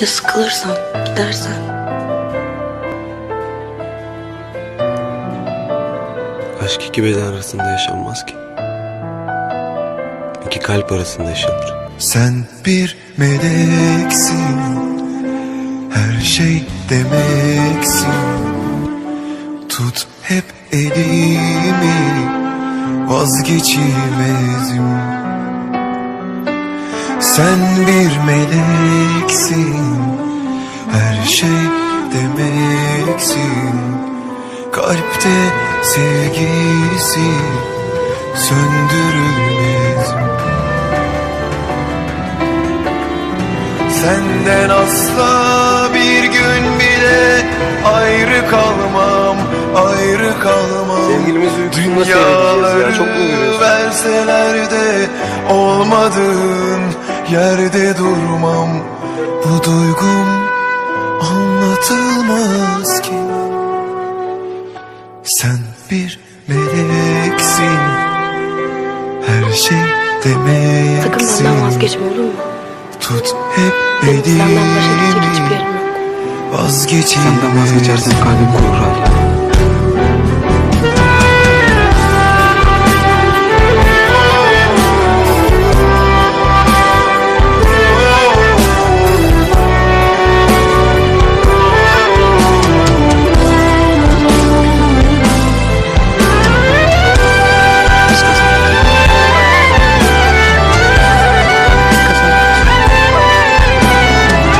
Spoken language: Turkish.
Ya sıkılırsan, gidersen? Aşk iki beden arasında yaşanmaz ki. İki kalp arasında yaşanır. Sen bir meleksin Her şey demeksin Tut hep elimi Vazgeçilmezim Sen bir meleksin. Her şey demeksin. Kalpte sevgisi Söndürülmez. Senden asla bir gün bile ayrı kalmam, ayrı kalmam. Sevgilimiz uykusunda seyredeceğiz ya, çok mu verseler de olmadığın yerde durmam. Bu duygum anlatılmaz ki. Sen bir meleksin, her şey demeksin. Sakın benden vazgeçme olur mu? Tut hep Benim senden başka gidecek hiçbir elimi yerim yok. Vazgeçilmez Senden vazgeçersen kalbim kurur hala.